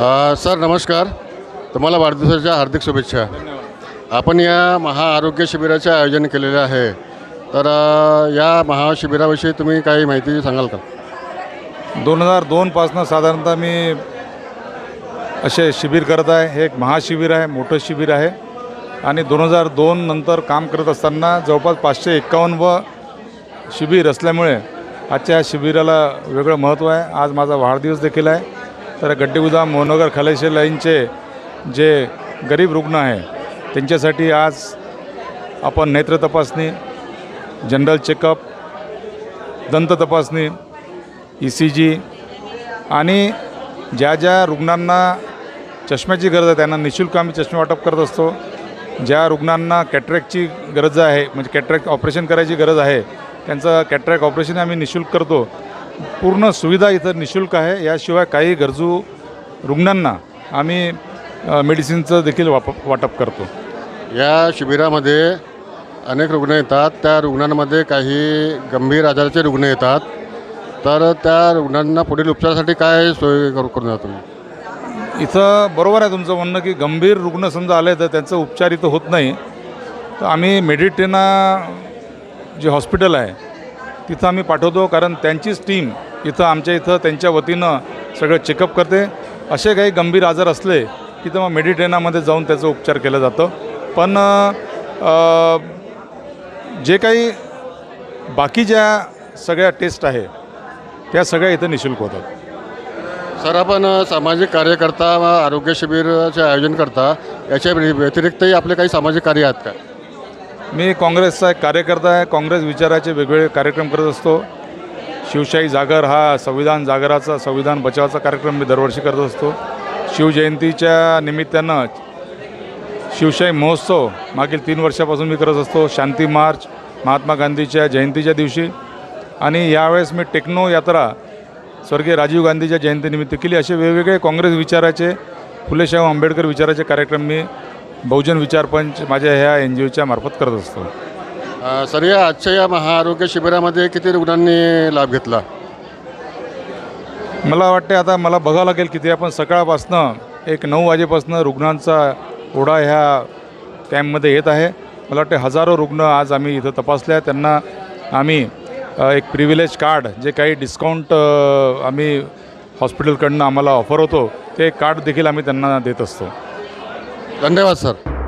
Sir नमस्कार. तुम्हाला वाढदिवसाच्या हार्दिक शुभेच्छा. आपण या महाआरोग्य शिबिराचे आयोजन केलेले आहे. तर या महाशिबिराविषयी तुम्ही काही माहिती सांगाल का? दोन हजार दोनपासनं साधारणतः मी असे शिबिर करत आहे. हे एक महाशिबिर आहे मोठं शिबिर आहे. आणि दोन हजार दोन नंतर काम करत असताना जवळपास पाचशे एक्कावन्न व शिबिर असल्यामुळे आजच्या या शिबिराला वेगळं महत्त्व आहे. आज माझा वाढदिवस देखील आहे. तर गड्डेगुदा मोहनगर खालेशे लाईनचे जे गरीब रुग्ण आहे त्यांच्यासाठी आज आपण नेत्र तपासणी जनरल चेकअप दंत तपासणी ई सी जी आणि ज्या ज्या रुग्णांना चष्म्याची गरज आहे त्यांना निशुल्क आम्ही चष्मे वाटप करत असतो. ज्या रुग्णांना कॅट्रॅकची गरज आहे म्हणजे कॅट्रॅक ऑपरेशन करायची गरज आहे त्यांचं कॅट्रॅक ऑपरेशन आम्ही निशुल्क करतो. पूर्ण सुविधा इथं निशुल्क आहे. याशिवाय काही गरजू रुग्णांना आम्ही मेडिसिनचं देखील वाप वाटप करतो. या शिबिरामध्ये अनेक रुग्ण येतात. त्या रुग्णांमध्ये काही गंभीर आजाराचे रुग्ण येतात. तर त्या रुग्णांना पुढील उपचारासाठी काय सोय करू करून जातो तुम्ही? इथं बरोबर आहे तुमचं म्हणणं की गंभीर रुग्ण समजा आले तर त्यांचा उपचार इथं होत नाही. तर आम्ही मेडिटेना जे हॉस्पिटल आहे तिथं आम्ही पाठवतो कारण त्यांचीच टीम इथं आमच्या इथं त्यांच्या वतीनं सगळं चेकअप करते. असे काही गंभीर आजार असले की तर मग मेडिटेनामध्ये जाऊन त्याचा उपचार केला जातो. पण जे काही बाकी ज्या सगळ्या टेस्ट आहे त्या सगळ्या इथं निशुल्क होतात. सर आपण सामाजिक कार्यकर्ता व आरोग्य शिबिराचे आयोजन करता याच्या व्यतिरिक्तही आपले काही सामाजिक कार्य आहेत का? मी काँग्रेसचा एक कार्यकर्ता आहे. काँग्रेस विचाराचे वेगवेगळे कार्यक्रम करत असतो. शिवशाही जागर हा संविधान जागराचा संविधान बचावाचा कार्यक्रम मी दरवर्षी करत असतो. शिवजयंतीच्या निमित्तानं शिवशाही महोत्सव मागील तीन वर्षापासून मी करत असतो. शांती मार्च महात्मा गांधीच्या जयंतीच्या दिवशी. आणि यावेळेस मी टेक्नो यात्रा स्वर्गीय राजीव गांधीच्या जयंतीनिमित्त केली. असे वेगवेगळे काँग्रेस विचाराचे फुलेशाहू आंबेडकर विचाराचे कार्यक्रम मी बहुजन विचारपंच माझ्या ह्या एन जी ओच्या मार्फत करत असतो. सर या आजच्या या महाआरोग्य शिबिरामध्ये किती रुग्णांनी लाभ घेतला? मला वाटते आता मला बघावं लागेल किती. आपण सकाळपासनं एक नऊ वाजेपासनं रुग्णांचा ओढा ह्या कॅम्पमध्ये येत आहे. मला वाटते हजारो रुग्ण आज आम्ही इथं तपासले त्यांना आम्ही एक प्रिव्हिलेज कार्ड जे काही डिस्काउंट आम्ही हॉस्पिटलकडनं आम्हाला ऑफर होतो ते कार्ड देखील आम्ही त्यांना देत असतो. धन्यवाद सर.